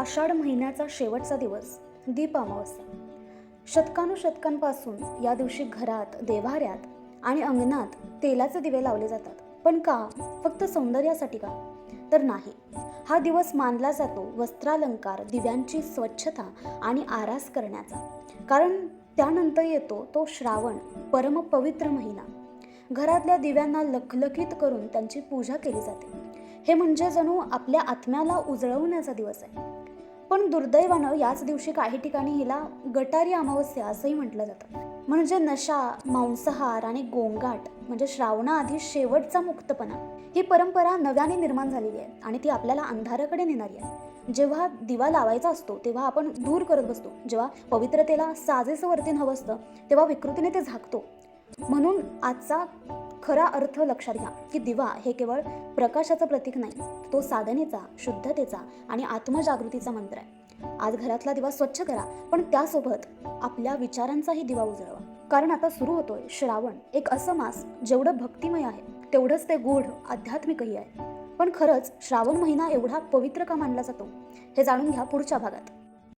आषाढ महिन्याचा शेवटचा दिवस दीप अमावस्या. शतकानुशतकांपासून या दिवशी घरात देवाऱ्यात आणि अंगणात तेलाचे दिवे लावले जातात. पण का? फक्त सौंदर्यासाठी का? तर नाही. हा दिवस मानला जातो वस्त्रालंकार दिव्यांची स्वच्छता आणि आरास करण्याचा. कारण त्यानंतर येतो तो श्रावण परमपवित्र महिना. घरातल्या दिव्यांना लखलखीत करून त्यांची पूजा केली जाते. हे म्हणजे जणू आपल्या आत्म्याला उजळवण्याचा दिवस आहे. पण दुर्दैवानं याच दिवशी काही ठिकाणी हिला गटारी अमावस्या असंही म्हटलं जातं. म्हणजे नशा मांसाहार आणि गोंगाट म्हणजे श्रावणाआधी शेवटचा मुक्तपणा. ही परंपरा नव्याने निर्माण झालेली आहे आणि ती आपल्याला अंधाराकडे नेणारी आहे. जेव्हा दिवा लावायचा असतो तेव्हा आपण दूर करत बसतो. जेव्हा पवित्रतेला साजेसं वर्तन हवं असतं तेव्हा विकृतीने ते झाकतो. म्हणून आजचा खरा अर्थ लक्षात घ्या की दिवा हे केवळ प्रकाशाचं प्रतीक नाही तो साधनेचा शुद्धतेचा आणि आत्मजागृतीचा मंत्र आहे. आज घरातला दिवा स्वच्छ करा पण त्यासोबत आपल्या विचारांचाही दिवा उजळवा. कारण आता सुरू होतोय श्रावण. एक असं मास जेवढं भक्तिमय आहे तेवढंच ते गूढ आध्यात्मिकही आहे. पण खरंच श्रावण महिना एवढा पवित्र का मानला जातो हे जाणून घ्या पुढच्या भागात.